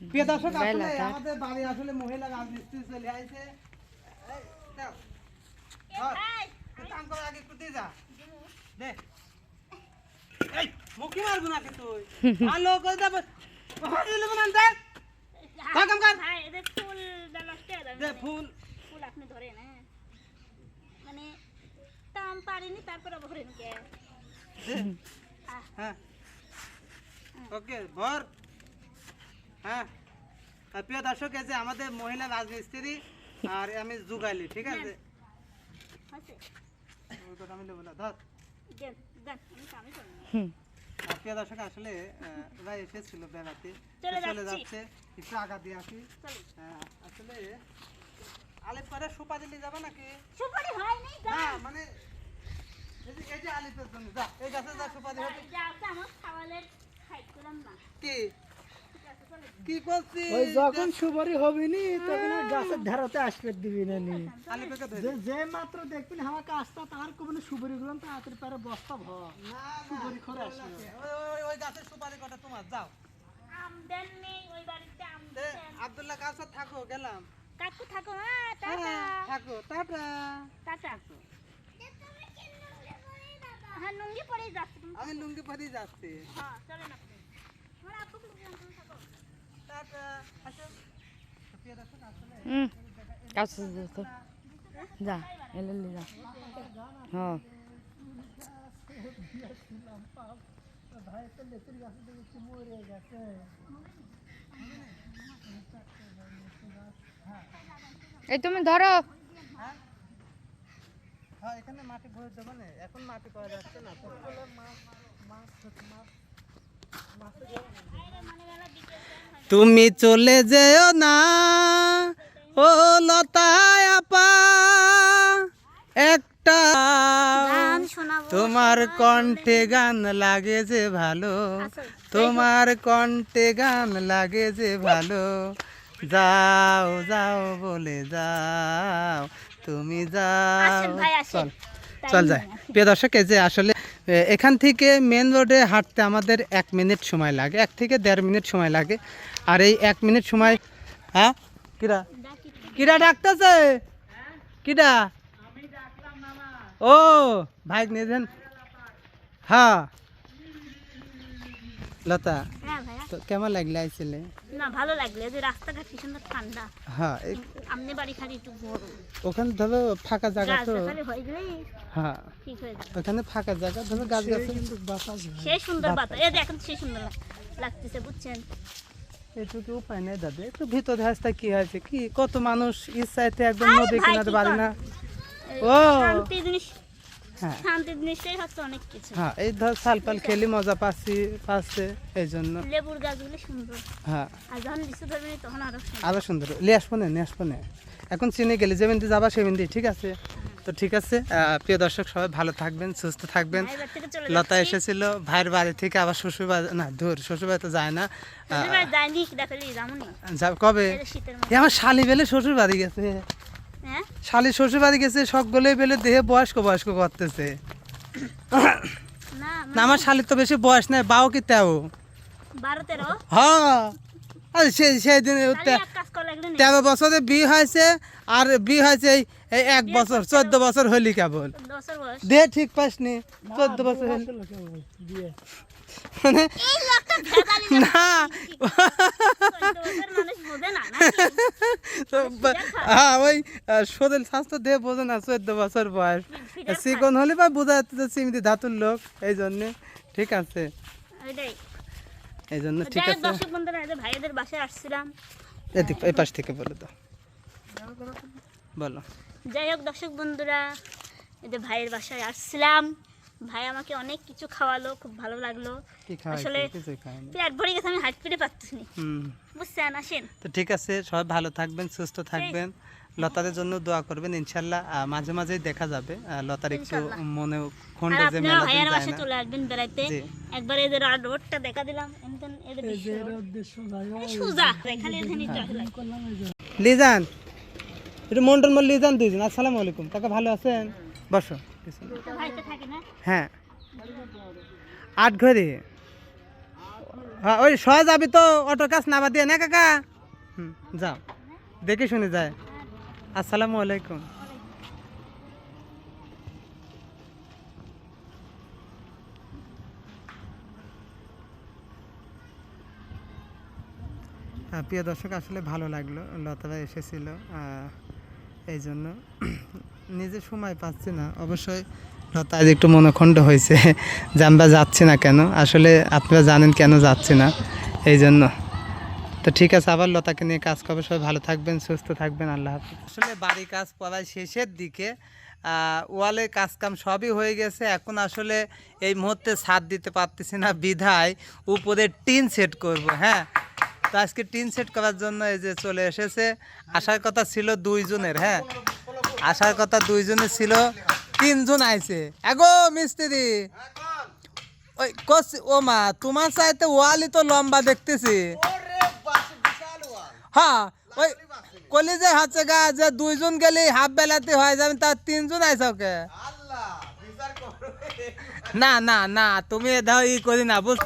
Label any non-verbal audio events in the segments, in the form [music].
প্রিয় দর্শক আসলে আমাদের বাড়ি আসলে মহিলা রাজমিস্ত্রি চলে আইছে। ধর। মুখি মারবো নাকি তুই? করে হয়। ধর ফুল হয়ে ফুল। ফুল আপনি ধরেন হ্যাঁ মানে তাম পারিনি তারপরে ভরেন কে দে। হ্যাঁ। ওকে ভর হ্যাঁ? প্রিয় দর্শক এই যে আমাদের মহিলা রাজমিস্ত্রি আর আমি যুগালি ঠিক আছে? প্রিয় দর্শক আসলে ওরা এসেছিল বেড়াতে চলে যাচ্ছে। একটু আগা দিয়ে আসি। আসলে আলিপ করে সুপারি নিয়ে যাবে নাকি? সুপারি হয় নাই না মানে এই যে- আলিপের জন্য যা এই গাছে যা সুপারি হবে। যা আমার খাওয়ালের খাই না। কি? কি করছি ওই যখন সুপারি হবি নি তখন গাছের ধারাতে আসবে দিবি না নি। যে মাত্র দেখবি না আমার কাজটা তার কোনো সুপারি গুলো তো হাতের পারে বস্তা ভর। না সুপারি খরে আসবে। ওই ওই- ওই গাছের সুপারি কটা তোমার যাও। আম দেন নেই ওই বাড়িতে আম দেন। আব্দুল্লাহ কাছে থাকো? গেলাম। কাকু থাকো হ্যাঁ টাটা। হ্যাঁ, থাকো টাটা। টাটা। হ্যাঁ নুঙ্গি পরেই যাচ্ছে। তুমি আমি লুঙ্গি পরে যাচ্ছি। হ্যাঁ চলেন আপনি আমার বললাম তুমি থাকো টাটা আসো প্রিয় দর্শক, আসলে হুম কাছে তো যা এলে এলে যা। হ্যাঁ। ভাই তো লেচুর গাছে দেখছি মরে গেছে এই তুমি ধরো। হ্যাঁ হ্যাঁ এখানে মাটি ভরে দেবো না। এখন মাটি পাওয়া যাচ্ছে না তো। তুমি চলে যেও না ও লতায় আপা। একটা তোমার কণ্ঠে গান লাগে যে ভালো তোমার কণ্ঠে গান লাগে যে ভালো। যাও যাও বলে যাও তুমি যাও। চল চল যায় প্রিয় দর্শক যে আসলে এখান থেকে মেন রোডে হাঁটতে আমাদের এক মিনিট সময় লাগে, এক থেকে দেড় মিনিট সময় লাগে। আর এই এক মিনিট সময় হ্যাঁ? কিরা? কিরা ডাকতেছে? কিরা? ও, ভাই নিয়েছেন হ্যাঁ। লতা হ্যাঁ তো কেমন লাগলে আইছিলে? না ভালো লাগলে। যে রাস্তাঘাট কি সুন্দর ঠান্ডা। হ্যাঁ আমনে বাড়ি খালি একটু ওখানে ধরো ফাঁকা জায়গা তো। হয়ে গেলেই হ্যাঁ ঠিক হয়ে যাবে। ওখানে ফাঁকা জায়গা ধরো গাছ গাছে কিন্তু বাতাস সেই সুন্দর বাতাস। এই দেখেন সেই সুন্দর লাগতেছে বুঝছেন? এটুকু উপায় নেই দাদা। একটু ভিতরে হাসতে কি হয়েছে? কি কত মানুষ ইচ্ছাইতে একদম নদী কিনারে বাড়ি না। ও। শান্তি জিনিস হ্যাঁ। শান্তি জিনিসটাই হচ্ছে অনেক কিছু। হ্যাঁ এই ধর সালপাল খেলি মজা পাচ্ছি পাচ্ছে এই জন্য লেবুর গাছগুলো সুন্দর। হ্যাঁ। আর যখন লিচু ধরবে তখন আরও সুন্দর। আরও সুন্দর। নিয়ে আসব না নিয়ে আসব না। এখন চিনে গেলে দিয়ে যাবা সেমন দিয়ে ঠিক আছে? তো ঠিক আছে প্রিয় দর্শক সবাই ভালো থাকবেন সুস্থ থাকবেন। লতা। এসেছিল ভাইয়ের বাড়ি থেকে আবার শ্বশুর বাড়ি না দূর শ্বশুর বাড়ি তো যায় না। যা- কবে? যে আমার শালি বেলে শ্বশুর বাড়ি গেছে। হ্যাঁ শালি শ্বশুর বাড়ি গেছে সকলে বেলে দেহে বয়স্ক বয়স্ক করতেছে। না আমার শালির তো বেশি বয়স নাই বাও কি তেও? হ্যাঁ। আর সেই সেই দিন তেরো বছরে বিয়ে হয়েছে আর বিয়ে হয়েছে এই- এক বছর চোদ্দ বছর হলি কেবল। দশের বয়স। দে ঠিক পাসনি চোদ্দ বছর হলি মানে। না? তো হ্যাঁ ওই স্বাস্থ্য দেহ বোঝে না চোদ্দ বছর বয়স। চিকন হলে বা বোঝা যাচ্ছে ধাতুর লোক এই জন্যে। ঠিক আছে। এই জন্য ঠিক আছে। বাসায় আসছিলাম। এই পাশ থেকে বলে দাও। বলো। যাই হোক দর্শক বন্ধুরা এই যে ভাইয়ের বাসায় আসছিলাম। ভাই আমাকে অনেক কিছু খাওয়ালো খুব ভালো লাগল। আসলে- পেট ভরে গেছে আমি হাঁট পেটে পাচ্ছি বুঝছেন আসেন। তো ঠিক আছে সবাই ভালো থাকবেন সুস্থ থাকবেন। লতাদের জন্য দোয়া করবেন ইনশাল্লাহ মাঝে মাঝেই দেখা যাবে। লতার একটু মনে খন্ডে যে মেলা ভাইয়ের বাসায় চলে আসবেন বেড়াইতে। একবার এদের আর রোডটা দেখা দিলাম এমন এদের সুজা। এখানে এখানে জয় লাগে। করলাম এই যে। লিজান একটু মন্ডল মল লিজান দুইজন আসসালামু আলাইকুম। কাকা ভালো আছেন? বসো। হ্যাঁ। আট ঘরে হ্যাঁ ওই সহজ যাবি তো অটোর কাছ নামা দিয়ে না কাকা? হুম যাও। দেখে শুনে যায়। আসসালামু আলাইকুম। হ্যাঁ, প্রিয় দর্শক আসলে ভালো লাগল। লতারা এসেছিল এই জন্য নিজে সময় পাচ্ছি না। অবশ্যই লতা আজ একটু মনখণ্ড হয়েছে। যে আমরা যাচ্ছি না কেন? আসলে আপনারা জানেন কেন যাচ্ছি না। এই জন্য। তো ঠিক আছে, আবার লতাকে নিয়ে কাজ করবে। সবাই ভালো থাকবেন, সুস্থ থাকবেন। আল্লাহ হাফিজ। আসলে বাড়ি কাজ প্রায় শেষের দিকে। ওয়ালে কাজ কাম সবই হয়ে গেছে। এখন আসলে এই মুহূর্তে ছাদ দিতে পারতেছি না, বিধায় উপরে টিন সেট করব হ্যাঁ? তো আজকে টিন সেট করার জন্য এই যে চলে এসেছে। আসার কথা ছিল দুইজনের হ্যাঁ? আসার কথা দুইজনে ছিল, তিনজন আইছে। এগো মিস্ত্রি ওই, কস, ও মা, তোমার চাইতে ওয়ালই তো লম্বা দেখতেছি। হ্যাঁ ওই কলি যে হচ্ছে গা, যে দুইজন গেলে হাফ বেলাতে হয়ে যাবে, তার তিনজন আইসা ওকে। না না না, তুমি দাও, ই করি না, বুঝ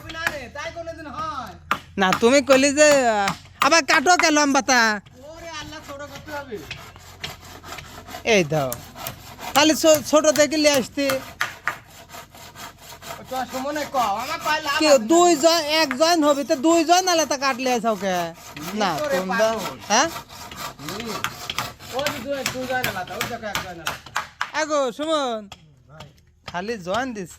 না, তুমি কলি যে আবার কাটো কে লম্বাটা? এই দাও। ছো- ছোট দেখে নিয়ে আসতি। কি দুই জন এক জন হবি তো দুই জন আলে তা কাটলে আইসা ওকে। না তোমরা হ্যাঁ? আগো সুমন। খালি জয়েন দিস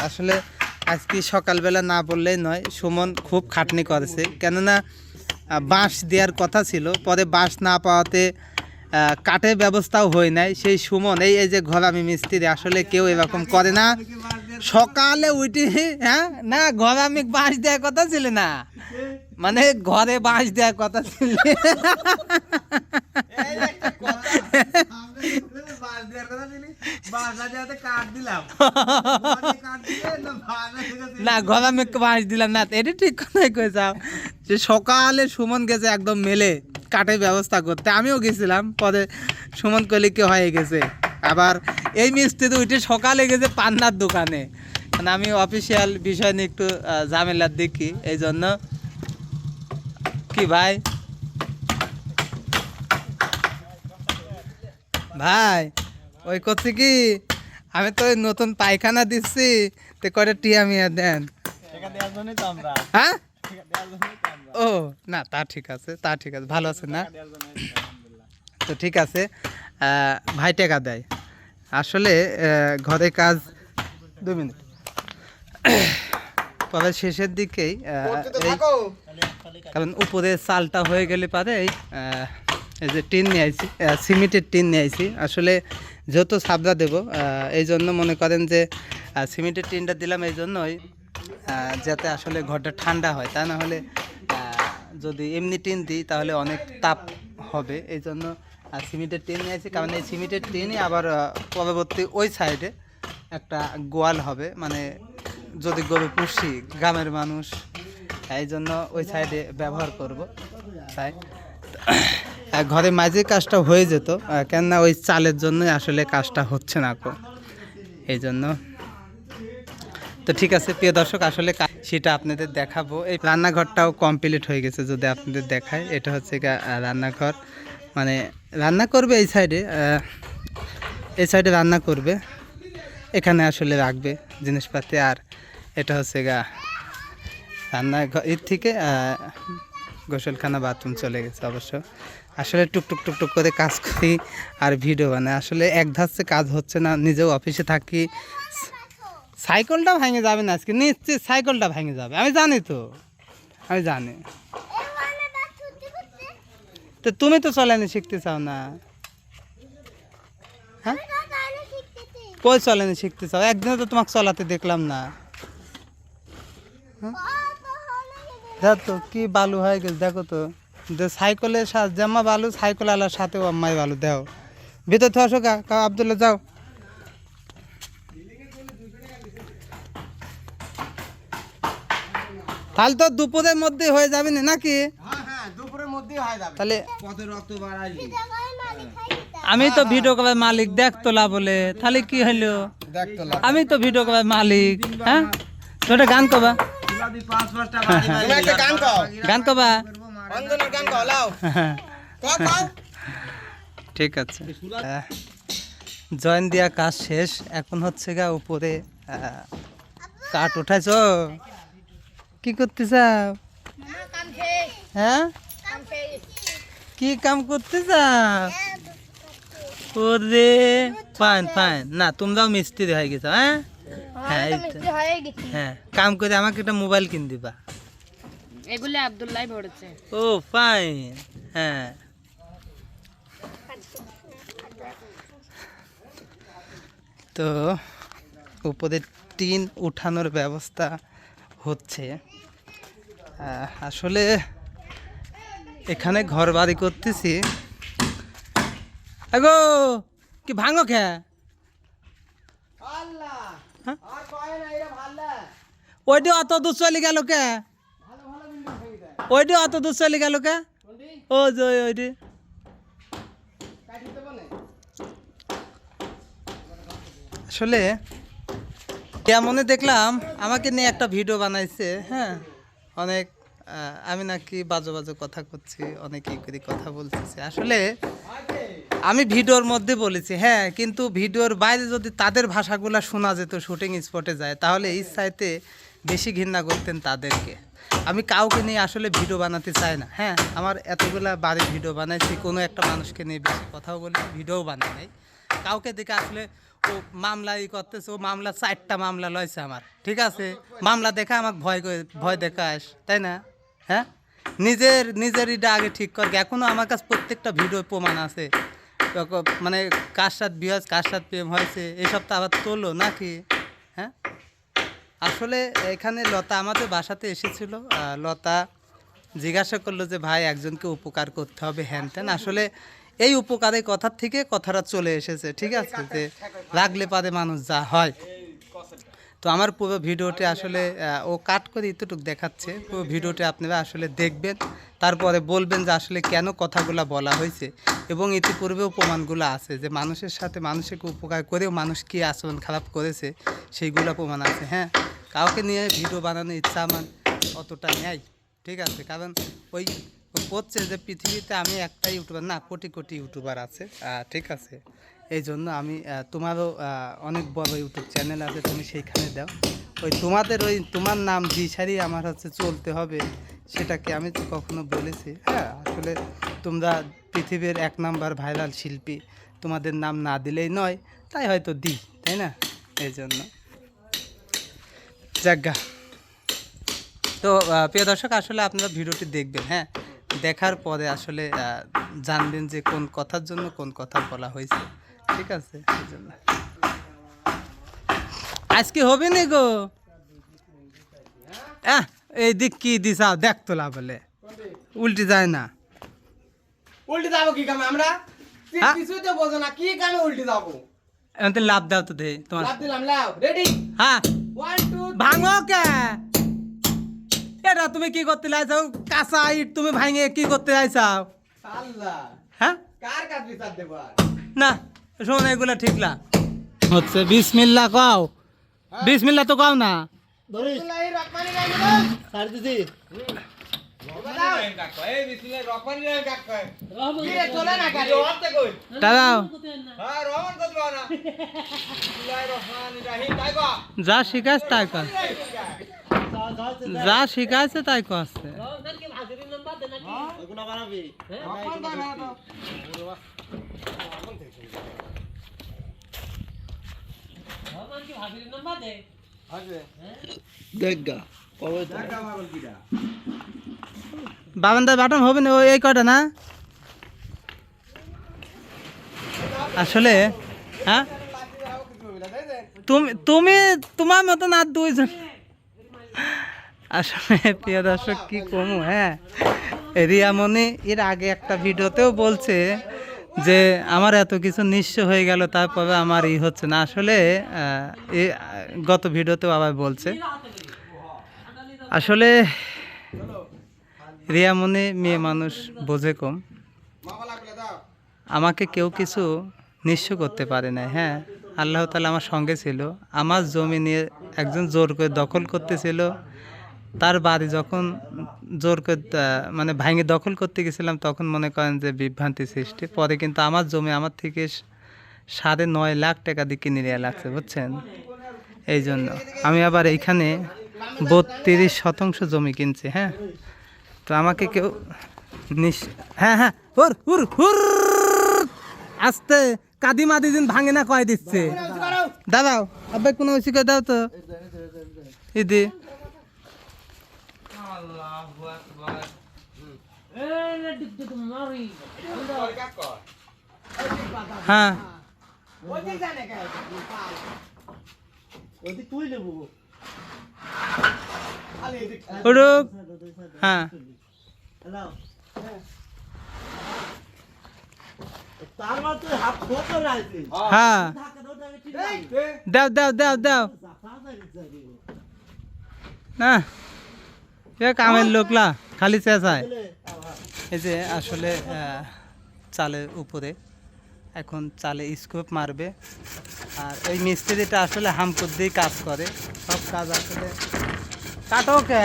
আসলে আজকে সকালবেলা না বললেই নয় সুমন খুব খাটনি করেছে। কেননা বাঁশ দেওয়ার কথা ছিল। পরে বাঁশ না পাওয়াতে কাঠের ব্যবস্থাও হয় নাই। সেই সুমন, এই যে ঘরামি মিস্ত্রি, আসলে কেউ এরকম করে না। সকালে উঠে হ্যাঁ না ঘরামি বাঁশ দেওয়ার কথা ছিল না। মানে ঘরে বাঁশ দেওয়ার কথা ছিল। না, গলা মেঘকে বাঁশ দিলাম না, এটা ঠিক কথাই কইছাও যে সকালে সুমন গেছে, একদম মেলে, কাঠের ব্যবস্থা করতে। আমিও গেছিলাম, পরে সুমন কলিকে হয়ে গেছে? আবার এই মিস্ত্রি তো উঠে সকালে গেছে পান্নার দোকানে। মানে আমি অফিসিয়াল বিষয় নিয়ে একটু ঝামেলার দেখি এই জন্য কি ভাই? ভাই ওই করছি কি? আমি তো ওই নতুন পায়খানা দিচ্ছি তে করে টিয়া মিয়া দেন? হ্যাঁ? ও না তা ঠিক আছে তা ঠিক আছে ভালো আছে না? তো ঠিক আছে ভাই টাকা দেয়। আসলে ঘরে কাজ দু মিনিট। [coughs] তবে শেষের দিকেই কারণ উপরে চালটা হয়ে গেলে পারে এই, যে টিন নিয়ে আইছি সিমেন্টের টিন নিয়ে আইছি। আসলে যেহেতু সাবদা দেব এই জন্য মনে করেন যে সিমেন্টের টিনটা দিলাম এই জন্যই যাতে আসলে ঘরটা ঠান্ডা হয়। তা না হলে যদি এমনি টিন দিই তাহলে অনেক তাপ হবে। এই জন্য সিমেন্টের টিন নিয়ে আইছি। কারণ এই সিমেন্টের টিনই আবার পরবর্তী ওই সাইডে একটা গোয়াল হবে। মানে যদি গরু পুষি গ্রামের মানুষ এই জন্য ওই সাইডে ব্যবহার করব। তাই। ঘরে মাঝে কাজটা হয়ে যেত কেননা ওই চালের জন্যই আসলে কাজটা হচ্ছে না কো এই জন্য। তো ঠিক আছে, প্রিয় দর্শক, আসলে সেটা আপনাদের দেখাবো। এই রান্নাঘরটাও কমপ্লিট হয়ে গেছে যদি আপনাদের দেখায়। এটা হচ্ছে রান্নাঘর। মানে রান্না করবে এই সাইডে এই সাইডে রান্না করবে। এখানে আসলে রাখবে জিনিসপাতি। আর এটা হচ্ছে গা, রান্নাঘর। এর থেকে গোসলখানা বাথরুম চলে গেছে অবশ্য। আসলে টুকটুক টুকটুক করে কাজ করি আর ভিডিও বানাই। আসলে এক ধাচ্ছে কাজ হচ্ছে না, নিজেও অফিসে থাকি। সাইকেলটা ভেঙে যাবে না আজকে, নিশ্চিত সাইকেলটা ভেঙে যাবে, আমি জানি তো, আমি জানি। তো তুমি তো চলানি শিখতে চাও না। হ্যাঁ? কই চলানি শিখতে চাও? একদিনে তো তোমাকে চলাতে দেখলাম না। দেখ তো কি বালু হয়ে গেছে, দেখো তো। যে সাইকেলের সাথে জামা বালু সাইকেল আলার সাথেও আম্মাই বালু দেও। ভিতর থেকে আসো কা আবদুল্লাহ যাও। তাহলে তো দুপুরের মধ্যে হয়ে যাবে না নাকি? তাহলে আমি তো ভিডিও করার মালিক দেখ তোলা বলে। তাহলে কি হইল? আমি তো ভিডিও করার মালিক হ্যাঁ? তুমি একটা গান কবা। গান কবা ঠিক আছে। জয়েন দিয়া কাজ শেষ। এখন হচ্ছে গা উপরে কাঠ উঠাইছ? কি করতে চাও হ্যাঁ? কি কাম করতে চাও ওরে ফাইন ফাইন। না তোমরাও মিস্ত্রি হয়ে গেছো হ্যাঁ? হ্যাঁ এই তো। হ্যাঁ। কাম করে আমাকে একটা মোবাইল কিন দিবা। এগুলি আবদুল্লাহ ভরেছে। ও ফাইন হ্যাঁ। তো উপরে টিন উঠানোর ব্যবস্থা হচ্ছে। আসলে এখানে ঘর বাড়ি করতেছি। আগো কি ভাঙো খে? হ্যাঁ? ওইটা অত দূর চলে গেল কে? ওইটা অত দূর চলে গেল কে? ও যে ওই- ওইটি আসলে মনে দেখলাম আমাকে নিয়ে একটা ভিডিও বানাইছে হ্যাঁ? অনেক আমি নাকি বাজে বাজে কথা করছি, অনেক ই করে কথা বলতেছি। আসলে আমি ভিডিওর মধ্যে বলেছি হ্যাঁ কিন্তু ভিডিওর বাইরে যদি তাদের ভাষাগুলো শোনা যেত শুটিং স্পটে যায়, তাহলে এই সাইতে বেশি ঘৃণা করতেন তাদেরকে। আমি কাউকে নিয়ে আসলে ভিডিও বানাতে চাই না। হ্যাঁ আমার এতগুলা বাড়ি ভিডিও বানাইছি, কোনো একটা মানুষকে নিয়ে বেশি কথাও বলি ভিডিও বানাই নাই। কাউকে দেখে আসলে ও মামলা ই করতেছে, ও মামলা চারটা মামলা লয়েছে আমার, ঠিক আছে? মামলা দেখে আমাকে ভয় ভয় দেখাস, তাই না? হ্যাঁ? নিজের নিজের ইটা আগে ঠিক কর এখনও আমার কাছে প্রত্যেকটা ভিডিও প্রমাণ আছে। মানে কার সাথে বিয়াজ কার সাথে প্রেম হয়েছে, এসব তো আবার তোলো নাকি? হ্যাঁ? আসলে এখানে লতা আমাদের বাসাতে এসেছিল লতা জিজ্ঞাসা করল যে, ভাই, একজনকে উপকার করতে হবে হ্যান ত্যান। আসলে এই উপকারের কথার থেকে কথাটা চলে এসেছে, ঠিক আছে? যে লাগলে পারে মানুষ যা হয়। তো আমার পুরো ভিডিওটি আসলে ও কাট করে এতটুকু দেখাচ্ছে। পুরো ভিডিওটি আপনারা আসলে দেখবেন, তারপরে বলবেন যে আসলে কেন কথাগুলো বলা হয়েছে এবং ইতিপূর্বেও প্রমাণগুলো আছে যে মানুষের সাথে মানুষকে উপকার করেও মানুষ কী আচরণ খারাপ করেছে, সেইগুলো প্রমাণ আছে। হ্যাঁ কাউকে নিয়ে ভিডিও বানানোর ইচ্ছা আমার অতটা নেই, ঠিক আছে? কারণ ওই করছে যে পৃথিবীতে আমি একটা ইউটিউবার, না, কোটি কোটি ইউটিউবার আছে ঠিক আছে? এই জন্য আমি তোমারও অনেক বড় ইউটিউব চ্যানেল আছে, তুমি সেইখানে দাও। ওই তোমাদের ওই, তোমার নাম দিশারি, আমার হচ্ছে চলতে হবে, সেটাকে আমি কখনো বলেছি। হ্যাঁ আসলে তোমরা পৃথিবীর এক নাম্বার ভাইরাল শিল্পী, তোমাদের নাম না দিলেই নয়, তাই হয়তো দিই তাই না? এই জন্য যাজ্ঞা তো প্রিয় দর্শক, আসলে আপনারা ভিডিওটি দেখবেন হ্যাঁ? দেখার পরে আসলে জানবেন যে কোন কথার জন্য কোন কথা বলা হয়েছে। ঠিক আছে আজকে হবে নি গো? এই দিক কি দিশা দেখ তোলা বলে উল্টে যায় না। উল্টে যাব কি কামে আমরা? হ্যাঁ? কিছুই তো বোঝো না কি কামে উল্টে যাব? এমন লাভ দাও তো দে তোমার। লাভ দিলাম লাভ রেডি হ্যাঁ। ওয়ান টু ভাঙো কে? এটা তুমি কি করতে লাইছাও কাঁচা ইট তুমি ভাঙে কি করতে লাইছাও আল্লাহ। হ্যাঁ? কার কাজ বিচার দেবো না। শোন এগুলা ঠিক না। হচ্ছে বিসমিল্লা কও। বিসমিল্লা তো কও না। বিসমিল্লাহির রহমানির রহিম। কি রে, চলে না গাড়ি? দাদাও হ্যাঁ, রহমান তো যা শিখাইছে তাই কর যা শিখাইছে তাই করছে। রহমান কয় না তো। বাবান্দা বাটন হবে না এই কটা না? আসলে হ্যাঁ? তুমি তুমি তোমার মতন আর দুইজন আসলে প্রিয় দর্শক, কি কমু হ্যাঁ? রিয়ামণি এর আগে একটা ভিডিওতেও বলছে যে, আমার এত কিছু নিঃস্ব হয়ে গেল, তারপরে আমার ই হচ্ছে না। আসলে এ, গত ভিডিওতেও আবার বলছে। আসলে, রিয়ামণি মেয়ে মানুষ বোঝে কম। আমাকে কেউ কিছু নিঃস্ব করতে পারে না হ্যাঁ? আল্লাহ তালা আমার সঙ্গে ছিল। আমার জমি নিয়ে একজন জোর করে দখল করতেছিল। তার বাড়ি যখন জোর করে মানে ভাঙে দখল করতে গেছিলাম, তখন মনে করেন যে বিভ্রান্তি সৃষ্টি। পরে কিন্তু আমার জমি আমার থেকে সাড়ে নয় লাখ টাকা দিয়ে কিনে নেওয়া লাগছে, বুঝছেন? এই জন্য। আমি আবার এইখানে বত্রিশ শতাংশ জমি কিনছি হ্যাঁ? তো আমাকে কেউ নিস হ্যাঁ হ্যাঁ হুর হুর, আস্তে কাদি মাদি দিন ভাঙে না কয় দিচ্ছে। দাদাও আব্বাই কোনো করে দাও তো। ইদি। হ্যাঁ। হ্যাঁ তার মানে তুই হাত খোঁজো রাখবি হ্যাঁ। দাও দাও দাও দাও। না। কামের লোকলা খালি চেঁচায় এই যে আসলে চালের উপরে। এখন চালে স্কোপ মারবে। আর এই মিস্ত্রিটা আসলে হামকুর দিয়ে কাজ করে। সব কাজ আসলে কাটো কে?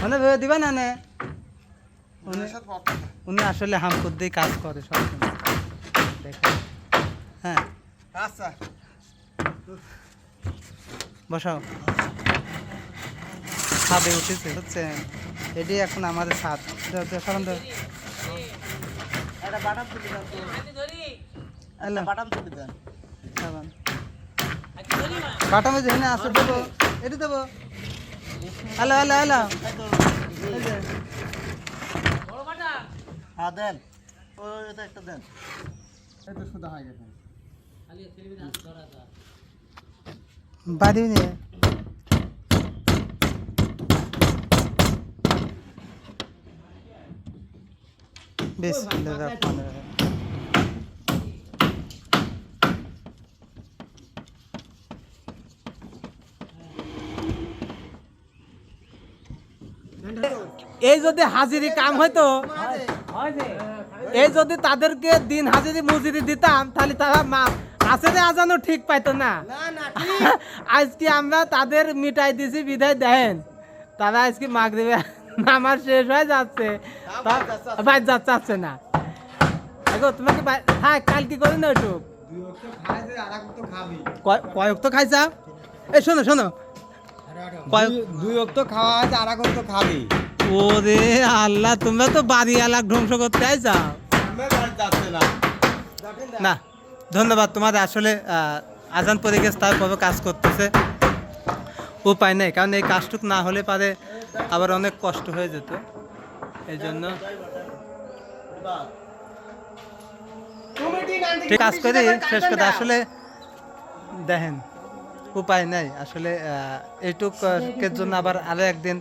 মানে ভেবে দিবা না নে। উনি উনি আসলে হামকুর দিয়ে কাজ করে সব দেখেন হ্যাঁ। আচ্ছা। বসাও ছাদে উঠেছে। বুঝছেন এটি এখন আমাদের ছাদ। একটা বাটাম। বাটামে যেখানে আছে দেবো এটি দেবো। Hello hello hello. হ্যাঁ দেন। ও এটা একটা দেন। এই তো সুদা হয়ে গেছে। বাড়ি নিয়ে বিসমিল্লাহির এই যদি হাজিরি কাম হয়তো এই যদি তাদেরকে দিন হাজিরি মজুরি দিতাম তাহলে তারা মা আসরে আজানো ঠিক পাইতো না। [laughs] আজকে আমরা তাদের মিটাই দিছি বিদায় দেন। তারা আজকে মাগ দেবে আমার শেষ হয়ে যাচ্ছে। বাইর যাচ্ছে। আসছে না। দেখো তোমাকে হ্যাঁ কাল কি করি না একটু? কয়েক তো খাইছা? এই শোনো শোনো। কয়েক দুই অক্ত খাওয়া আছে আর এখন তো খাবি। ওরে আল্লাহ, তোমরা তো বাড়ি ধ্বংস করতে যাচ্ছে না, ধন্যবাদ তোমাদের আসলে আজান পরে গেছে তারপরে কাজ করতেছে। উপায় নেই, কারণ এই কাজটুক না হলে পারে আবার অনেক কষ্ট হয়ে যেত। এই জন্য। কাজ করে, শেষ কথা আসলে দেখেন, উপায় নেই, আসলে এইটুকের জন্য আবার আরও একদিন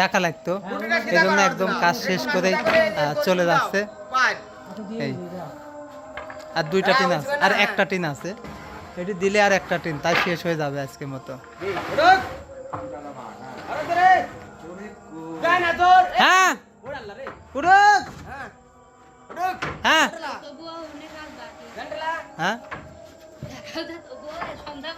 ডাকা লাগতো। এই জন্য একদম কাজ শেষ করে চলে যাচ্ছে। আর দুইটা টিন আছে, আর একটা টিন আছে। এটি দিলে আর একটা টিন, তাই শেষ হয়ে যাবে আজকের মতো। হ্যাঁ! হ্যাঁ। হ্যাঁ। সন্ধ্যা